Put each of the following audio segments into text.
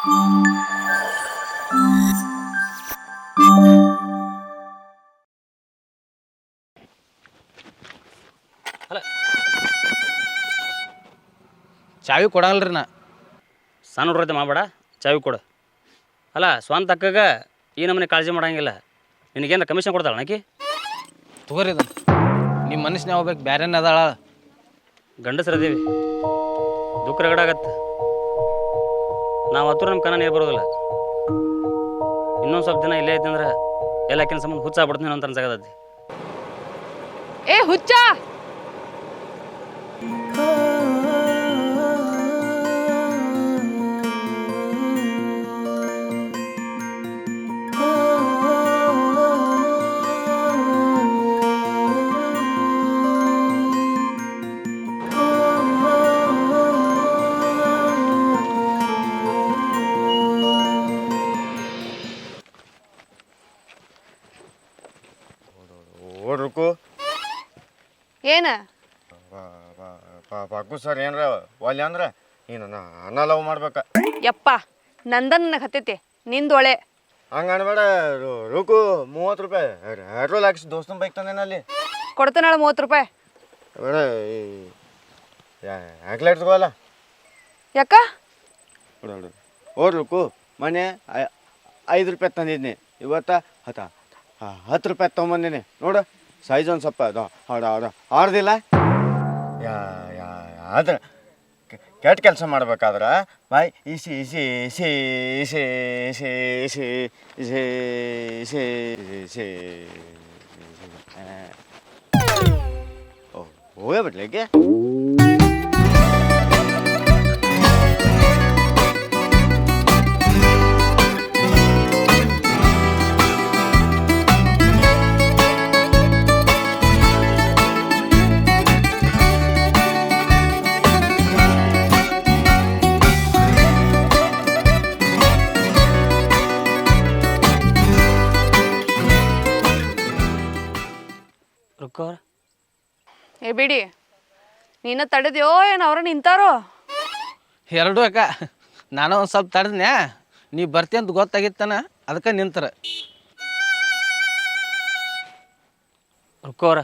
ಚಾವಿ ಕೊಡಂಗಿಲ್ರಿ ನಾ. ಸಣ್ಣ ಹುಡ್ರೈತೆ ಮಾಡಬೇಡ ಚಾವಿ ಕೊಡು. ಅಲ್ಲ ಸ್ವಂತ ಅಕ್ಕಗ ಈ ನಮ್ಮನೆ ಕಾಳಜಿ ಮಾಡಂಗಿಲ್ಲ. ನಿನಗೇನು ಕಮಿಷನ್ ಕೊಡ್ತಾಳ ನಾಕಿ ತಗೋರಿ ಅದು ನಿಮ್ಮ ಮನಸ್ಸಿನ ಹೋಗ್ಬೇಕು ಬ್ಯಾರೇನ ಅದಾಳ. ಗಂಡಸ್ರದೀವಿ ದುಃಖ ರಗಡಾಗತ್ತೆ. ನಾವು ಹತ್ರ ನಮ್ಮ ಕನ್ನ ನೀರು ಬರೋದಿಲ್ಲ. ಇನ್ನೊಂದು ಸ್ವಲ್ಪ ದಿನ ಇಲ್ಲೇ ಇದ್ದಂದ್ರೆ ಎಲ್ಲ ಕೆಲಸ ಮುಂದೆ ಹುಚ್ಚಾಗ್ಬಿಡ್ತೀನಿ ಅಂತ ಅನ್ಸಾಗತ್ತೈತಿ ಏ ಹುಚ್ಚ! ಏನ? ಪಾಕು ಸರ್ ಏನ್ರ ಒಲ್ಲೆ ಅಂದ್ರ ನೀನು ನಾ ಅನ್ನ ಲವ್ ಮಾಡ್ಬೇಕ. ಯಪ್ಪ ನಂದನ್ ನನಗೆ ಹತ್ತೈತಿ ನಿಂದೊಳೆ ಹಂಗ ಅನ್ಬೇಡ ರುಕು ಮೂವತ್ತು ರೂಪಾಯಿ. ಪೆಟ್ರೋಲ್ ಹಾಕ್ಸಿ ದೋಸ್ತನ ಬೈಕ್ ತಂದೇನಲ್ಲಿ ಕೊಡ್ತಾನಳ ಮೂವತ್ತು ರೂಪಾಯಿ. ಬೇಡ ಹಾಕ್ಲೈಟ್ ತಗೋಲ್ಲ ಯಾಕ? ಓ ರುಕು ಮೊನ್ನೆ ಐದು ರೂಪಾಯಿ ತಂದಿದ್ನಿ. ಇವತ್ತ ಹತ್ತ ಹತ್ತು ರೂಪಾಯಿ ತೊಗೊಂಬಂದಿನಿ. ನೋಡು. ಸೈಜ್ ಒಂದು ಸ್ವಲ್ಪ ಅದು. ಹೌದ ಹೌದ. ಆಡ್ದಿಲ್ಲ ಯಾ ಯಾ, ಆದ್ರೆ ಕೆಟ್ಟ ಕೆಲಸ ಮಾಡ್ಬೇಕಾದ್ರೆ, ಬಾಯ್ ಇಸಿ ಇಸಿ ಇಸಿ ಇಸಿ ಇಸಿ ಇಸಿ ಇಸಿ ಇಸಿ ಇಸಿ ಓ ಹೋಗೇ ರುಕ್ಕವ್ರ ಏ ಬಿಡಿ. ನೀನ ತಡೆದ್ಯೋ ಏನು ಅವ್ರ ನಿಂತಾರೋ? ಎರಡು ಅಕ್ಕ. ನಾನು ಒಂದು ಸ್ವಲ್ಪ ತಡೆದ್ನ್ಯಾ? ನೀ ಬರ್ತಿ ಅಂತ ಗೊತ್ತಾಗಿತ್ತನ? ಅದಕ್ಕೆ ನಿಂತರ. ರುಕೋರ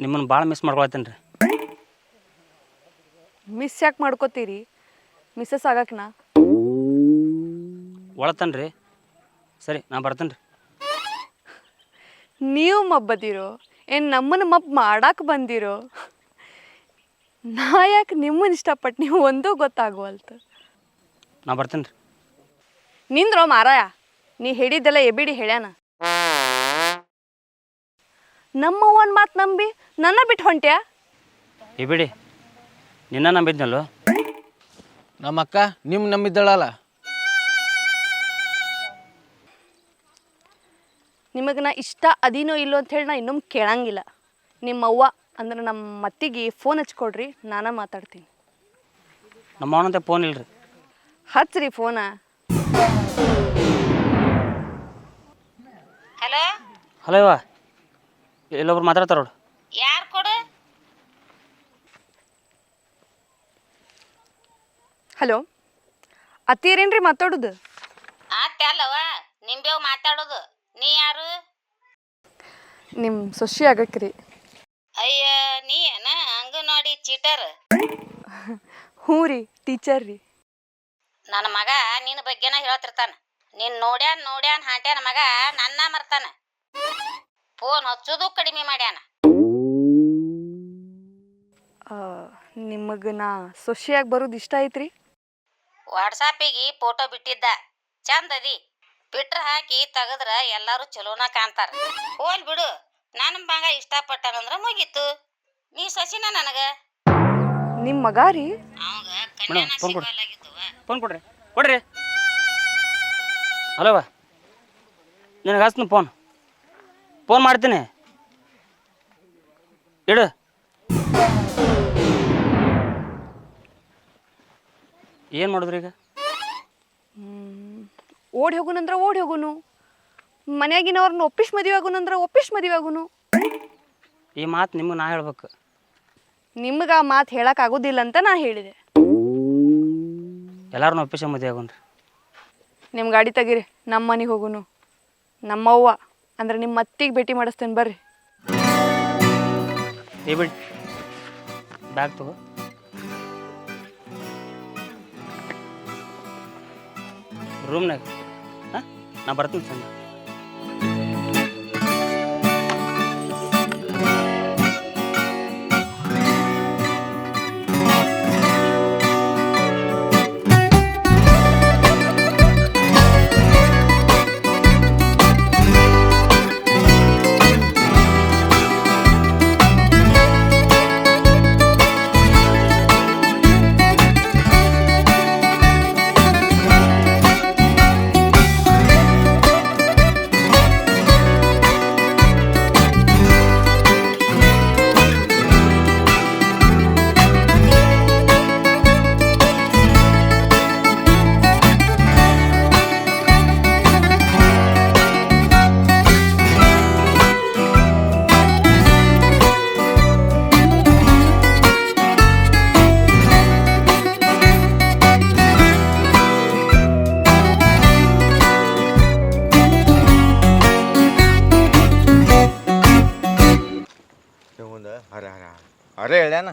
ನಿಮ್ಮನ್ನ ಭಾಳ ಮಿಸ್ ಮಾಡ್ಕೊಳತ್ತೇನೆ ರೀ. ಮಿಸ್ ಯಾಕೆ ಮಾಡ್ಕೋತೀರಿ? ಮಿಸ್ಸಸ್ ಆಗಕ್ಕೆ ನಾ ಒಳತನ್ರಿ. ಸರಿ ನಾ ಬರ್ತೇನೆ ರೀ ನೀವು ಮಬ್ಬದಿರೋ ಏನು ನಮ್ಮನ್ನು ಮಬ್ ಮಾಡಕ್ಕೆ ಬಂದಿರೋ? ನಾ ಯಾಕೆ ನಿಮ್ಮನ್ನ ಇಷ್ಟಪಟ್ಟು ನೀವು ಒಂದೂ ಗೊತ್ತಾಗುವಲ್ತು? ನಾ ಬರ್ತೇನೆ ರೀ. ನಿಂದ್ರೋ ಮಾರಾಯ ನೀ ಹೇಳಿದ್ದೆಲ್ಲ ಎಬಿಡಿ ಹೇಳ್ಯಾನ. ನಮ್ಮವ್ವನ ಮಾತು ನಂಬಿ ನನ್ನ ಬಿಟ್ಟು ಹೊಂಟ್ಯಾ? ಎಬಿಡಿ ಬಿಡಿ ನಿನ್ನ ನಂಬಿದ್ನಲ್ವ ನಮ್ಮ ಅಕ್ಕ ನಿಮ್ಮ ನಂಬಿದ್ದಳಲ್ಲ. ನಿಮಗೆ ನಾ ಇಷ್ಟ ಅದೀನೋ ಇಲ್ಲೋ ಅಂತ ಹೇಳಿ ನಾ ಇನ್ನೊಮ್ಮೆ ಕೇಳಂಗಿಲ್ಲ. ನಿಮ್ಮ ಅವ್ವ ಅಂದ್ರೆ ನಮ್ಮ ಮತ್ತಿಗೆ ಫೋನ್ ಹಚ್ಕೊಡ್ರಿ ನಾನು ಮಾತಾಡ್ತೀನಿ. ನಮ್ಮ ಅವನಂತೆ ಫೋನ್ ಇಲ್ರಿ ಹಚ್ಚ್ರಿ ಫೋನ ಹಲೋ ಹಲೋ ಇವ ಇಲ್ಲೊಬ್ರು ಮಾತಾಡ್ತಾರ ನೋಡು ಯಾರು ಕೊಡು? ಹಲೋ ಅತ್ತೀರೇನ್ರಿ ಮಾತಾಡೋದು? ಆತಲ್ಲವ ನಿಂಬೇವ್ ಮಾತಾಡೋದು. ನೀ ಯಾರು? ನಿಮ್ಮ ಸೊಸಿ ಆಗಕ್ರಿ. ಅಯ್ಯ ನೀ ಏನ? ನೋಡಿ ಚೀಟರ್ ಹ್ಞೂ ರೀ ಟೀಚರ್ ರೀ. ನನ್ನ ಮಗ ನಿನ್ನ ಬಗ್ಗೆನ ಹೇಳ್ತಿರ್ತಾನ. ನೀನ್ ನೋಡ್ಯಾನ್ ನೋಡ್ಯಾನ್ ಹಾಂಟ್ಯಾನ ಮಗ ನನ್ನ ಮರ್ತಾನ. ಫೋನ್ ಹಚ್ಚೋದು ಕಡಿಮೆ ಮಾಡ್ಯಾನ. ನಿಮಗೆ ನಾ ಸೊಸಿಯಾಗಿ ಬರೋದು ಇಷ್ಟ ಐತ್ರಿ? ವಾಟ್ಸಾಪಿಗೆ ಫೋಟೋ ಬಿಟ್ಟಿದ್ದ. ಚಂದ ಅದಿ. ಬಿಟ್ರ ಹಾಕಿ ತೆಗದ್ರ ಎಲ್ಲಾರು ಚಲೋನ ಕಾಣ್ತಾರ. ಹೋಲ್ ಬಿಡು ನನ್ನ ಮಗ ಇಷ್ಟಪಟ್ಟನಂದ್ರ ಮುಗೀತು. ನೀ ಸಸಿನ ನನಗ? ನಿಮ್ಮ ಮಗ ರೀ? ಅವಂಗ ಮೇಡಮ್ ಕನ್ಯಾನ ಫೋನ್ ಕೊಡಿ ಸಿಗಲಾಗಿತ್ತವ ಫೋನ್ ಕೊಡ್ರಿ ಕೊಡ್ರಿ. ಹಲೋ ನಿನಗೆ ಹಚ್ತೀನಿ ಫೋನ್ ಫೋನ್ ಮಾಡ್ತೀನಿ. ಇಡು. ಏನು ಮಾಡಿದ್ರಿ ಈಗ ಓಡಿ ಹೋಗುನಂದ್ರ ಓಡಿ ಹೋಗುನು ಮನೆಯಾಗಿನವ್ರನ್ನ ಒಪ್ಪಿಸ್ ಮದುವೆ ಆಗುನಂದ್ರೆ ಒಪ್ಪಿಸ್ ಮದುವೆ ಆಗುನು ಈ ಮಾತು ನಿಮ್ಗೆ ನಾ ಹೇಳ್ಬೇಕು. ನಿಮ್ಗೆ ಆ ಮಾತು ಹೇಳೋಕ್ಕಾಗೋದಿಲ್ಲ ಆಗೋದಿಲ್ಲ ಅಂತ ನಾ ಹೇಳಿದೆ. ಎಲ್ಲಾರನ್ನೂ ಒಪ್ಪಿಸ ಮದುವೆ ಆಗುನ್ರಿ ನಿಮ್ಮ ಗಾಡಿ ತೆಗೀರಿ ನಮ್ಮ ಮನೆಗೆ ಹೋಗುನು. ನಮ್ಮವ್ವ ಅಂದ್ರೆ ನಿಮ್ಮ ಅತ್ತಿಗೆ ಭೇಟಿ ಮಾಡಿಸ್ತೇನೆ ಬರ್ರಿ. ಏ ಬಿಡಿ ಬ್ಯಾಗ್ ತಗೋ. ರೂಮ್ನಾಗ. ಹಾಂ ನಾ ಬರ್ತೀನಿ ಅರೆ ಹೇಳ್ಯಾನ?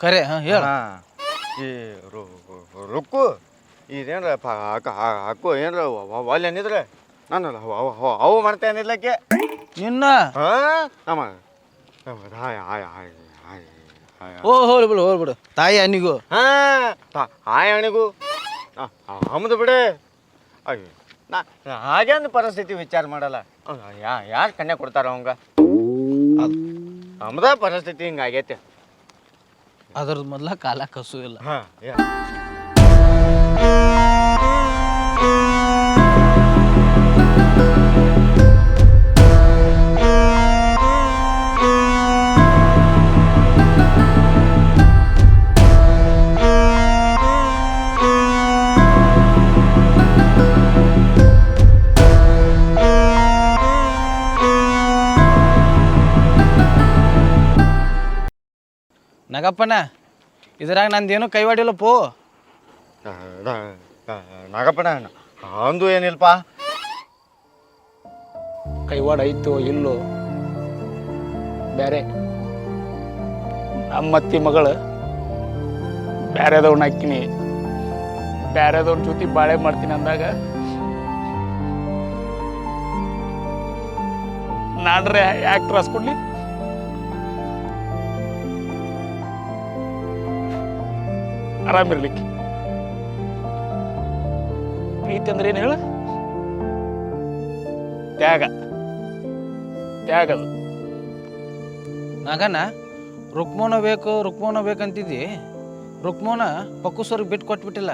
ಕರೆ ಹಾಂ ಹೇಳ. ಹಾ. ಈ ರುಕ್ಕು ಇದೇನ್ರ ಪ- ಹಾಕ- ಹಾ- ಹಾಕು ಏನ್ರ ವಾಲ್ ಏನಿದ್ರೆ ನಾನು ಅವು ಮಾಡ್ತಾ ಏನಿಲ್ಲಕ್ಕೆ ನಿನ್ನ? ಹಾ ನಮ್ಮ ನಮ್ಮ ಹಾಯ್ ಹಾಯ್ ಹಾಯ್ ಹಾಯ್ ಹಾಯ್ ಓ ಹೋಲ್ ಬಿಡು ಹೋಲ್ ಬಿಡು. ತಾಯಿ ಅನಿಗೂ. ಹಾ ತ- ಹಾಯ್ ಅಣಿಗೂ ಹಮ್ದು ಬಿಡೆ. ಅಯ್ಯೋ ನಾ ಹಾಗೇನು ಪರಿಸ್ಥಿತಿ ವಿಚಾರ ಮಾಡಲ್ಲ. ಯಾ ಯಾರು ಕಣ್ಣೆ ಕೊಡ್ತಾರ ಅವಂಗ? ನಮ್ದ ಪರಿಸ್ಥಿತಿ ಹಿಂಗಾಗೈತೆ. ಅದ್ರದ್ದು ಮೊದ್ಲ ಕಾಲ ಕಸು ಇಲ್ಲ. ಹಾ ನಗಪ್ಪನ ಇದ್ರಾಗ ನಂದೇನು ಕೈವಾಡಿಲ್ಲ ಪೋ ನಾಗಪ್ಪನ ಅಂದು ಏನಿಲ್ಪ ಕೈವಾಡ ಐತೋ ಇಲ್ಲೋ ಬೇರೆ ನಮ್ಮತ್ತಿ ಮಗಳು ಬೇರೆದವ್ನ ಹಾಕಿನಿ ಬ್ಯಾರೆದವ್ರ ಜೊತೆ ಬಾಳೆ ಮಾಡ್ತೀನಿ ಅಂದಾಗ ನಾನ್ರೆ ಯಾಕೆ ತ್ರಾಸ್ ಕೊಡ್ಲಿ. ಆರಾಮಿರ್ಲಿಕ್ಕೆ ಪ್ರೀತಿ ಅಂದ್ರೆ ಏನು ಹೇಳ? ತ್ಯಾಗ. ತ್ಯಾಗ ಅದು. ನಗನ ರುಕ್ಮೋನ ಬೇಕು ರುಕ್ಮೋನ ಬೇಕಂತಿದ್ದಿ. ರುಕ್ಮೋನ ಪಕ್ಕುಸರಿಗೆ ಬಿಟ್ಟು ಕೊಟ್ಬಿಟ್ಟಿಲ್ಲ.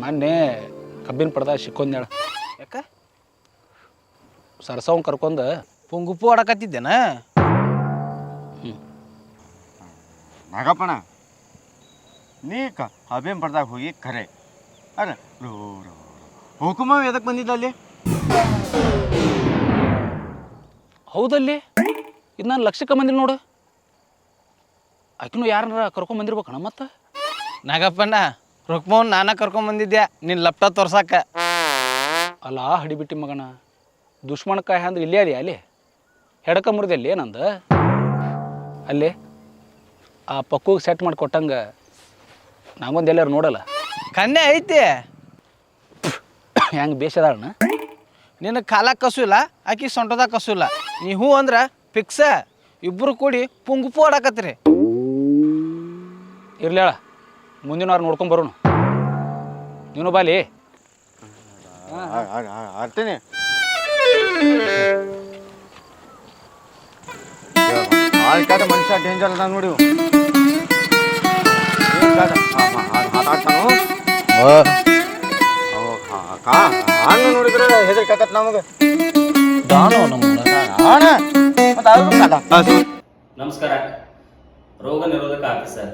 ಮೊನ್ನೆ ಕಬ್ಬಿನ ಪಡ್ದ ಸಿಕ್ಕೊಂದೇಳ ಯಾಕ? ಸರಸವನ್ ಕರ್ಕೊಂಡು ಪುಂಗುಪ್ಪು ಪುಂಗುಪು ಆಡಕತ್ತಿದ್ದೇನ? ನಾಗಪ್ಪಣ ನೀ ಕ ಅಬೇನ್ ಬರ್ದಾಗ ಹೋಗಿ ಕರೆ. ಅರೆ ರೋ ರೋ ಹುಕುಮ ಎದಕ್ಕೆ ಬಂದಿದ್ದ ಅಲ್ಲಿ? ಹೌದಲ್ಲಿ? ಇದು ನಾನು ಲಕ್ಷಕ್ಕೆ ಬಂದಿಲ್ಲ ನೋಡು. ಆಕಿನೂ ಯಾರನ್ನ ಕರ್ಕೊಂಡ್ ಬಂದಿರ್ಬೇಕಣ್ಣ ಮತ್ತೆ? ನಾಗಪ್ಪನ ರುಕ್ಮವನ್ ನಾನ ಕರ್ಕೊಂಡ್ ಬಂದಿದ್ದೆ ನಿನ್ನ ಲ್ಯಾಪ್ಟಾಪ್ ತೋರ್ಸಾಕ. ಅಲ್ಲ ಹಡಿಬಿಟ್ಟಿ ಮಗನ. ಕಾಯ ಅಂದ್ರೆ ಇಲ್ಲೇ ಅದೇ ಅಲ್ಲಿ? ಹೆಡಕ ಮುರಿದಲ್ಲಿ ಏನಂದ? ಅಲ್ಲಿ? ಆ ಪಕ್ಕಗೆ ಸೆಟ್ ಮಾಡಿ ಕೊಟ್ಟಂಗೆ ನಂಗೊಂದು ಎಲ್ಲಾರು ನೋಡಲ್ಲ. ಕನ್ನೆ ಐತಿ. ಹೆಂಗೆ ಬೇಷದಾಳಣ್ಣ ನಿನ್ನ ಕಾಲ ಕಸು ಇಲ್ಲ ಆಕಿ ಸೊಂಟದಾಗ ಕಸು ಇಲ್ಲ ನೀ ಹೂ ಅಂದ್ರೆ ಫಿಕ್ಸ ಇಬ್ಬರು ಕೂಡಿ ಪುಂಗುಪು ಆಡಾಕತ್ತೀರಿ. ಇರ್ಲೇಳ ಮುಂದಿನ ವಾರ ನೋಡ್ಕೊಂಡ್ ಬರೋಣ ನೀನು ಬಾಲಿ. ಆಡ್ತೀನಿ. ಮನುಷ್ಯ ಡೇಂಜರ್ ಅದ ನೋಡಿ ನಮಸ್ಕಾರ. ರೋಗ ನಿರೋಧಕ ಆಫೀಸರ್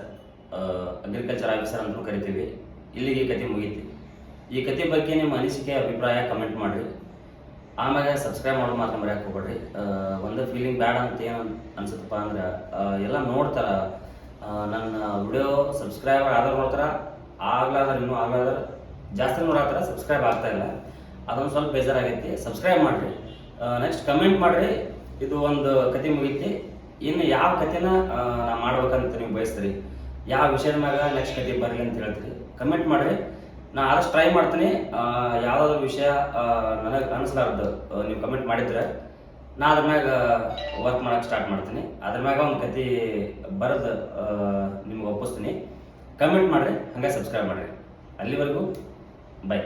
ಅಗ್ರಿಕಲ್ಚರ್ ಆಫೀಸರ್ ಅಂತ ಕರಿತೀವಿ. ಇಲ್ಲಿಗೆ ಈ ಕತೆ ಮುಗೀತಿ. ಈ ಕತೆ ಬಗ್ಗೆ ನಿಮ್ಮ ಅನಿಸಿಕೆ, ಅಭಿಪ್ರಾಯ ಕಮೆಂಟ್ ಮಾಡಿರಿ. ಆಮೇಲೆ ಸಬ್ಸ್ಕ್ರೈಬ್ ಮಾಡೋ ಮಾತ್ರ ಮರ್ಯಾಕೆ ಹೋಗ್ಬೇಡ್ರಿ. ಒಂದು ಫೀಲಿಂಗ್ ಬ್ಯಾಡ ಅಂತ ಏನು ಅನ್ಸುತ್ತಪ್ಪ ಅಂದ್ರೆ ಎಲ್ಲ ನೋಡ್ತಾರ. ನನ್ನ ವಿಡಿಯೋ ಸಬ್ಸ್ಕ್ರೈಬರ್ ಆದ್ರೆ ನೋಡ್ತಾರ? ಆಗ್ಲಾದ್ರೆ ಇನ್ನೂ ಆಗ್ಲಾದ್ರೆ ಜಾಸ್ತಿ ನೋಡತ್ತಾರ ಸಬ್ಸ್ಕ್ರೈಬ್ ಆಗ್ತಾ ಇಲ್ಲ. ಅದೊಂದು ಸ್ವಲ್ಪ ಬೇಜಾರಾಗೈತಿ. ಸಬ್ಸ್ಕ್ರೈಬ್ ಮಾಡಿರಿ. ನೆಕ್ಸ್ಟ್ ಕಮೆಂಟ್ ಮಾಡಿರಿ. ಇದು ಒಂದು ಕತೆ ಮುಗೀತಿ. ಇನ್ನು ಯಾವ ಕತೆನ ನಾ ಮಾಡ್ಬೇಕಂತ ನೀವು ಬಯಸ್ತೀರಿ? ಯಾವ ವಿಷಯದ ಮ್ಯಾಗ ನೆಕ್ಸ್ಟ್ ಕತೆ ಬರಲಿ ಅಂತ ಹೇಳ್ತೀರಿ? ಕಮೆಂಟ್ ಮಾಡಿರಿ. ನಾ ಆದಷ್ಟು ಟ್ರೈ ಮಾಡ್ತೀನಿ. ಯಾವುದಾದ್ರು ವಿಷಯ ನನಗೆ ಅನಿಸ್ಲಾರ್ದು ನೀವು ಕಮೆಂಟ್ ಮಾಡಿದ್ರೆ. ನಾ ಅದ್ರ ಮ್ಯಾಗ ವರ್ಕ್ ಮಾಡೋಕೆ ಸ್ಟಾರ್ಟ್ ಮಾಡ್ತೀನಿ. ಅದ್ರ ಮ್ಯಾಗ ಒಂದು ಕತೆ ಬರೋದು ನಿಮ್ಗೆ ಒಪ್ಪಿಸ್ತೀನಿ. ಕಮೆಂಟ್ ಮಾಡಿರಿ, ಹಂಗೆ ಸಬ್ಸ್ಕ್ರೈಬ್ ಮಾಡಿರಿ. ಅಲ್ಲಿವರೆಗೂ ಬೈ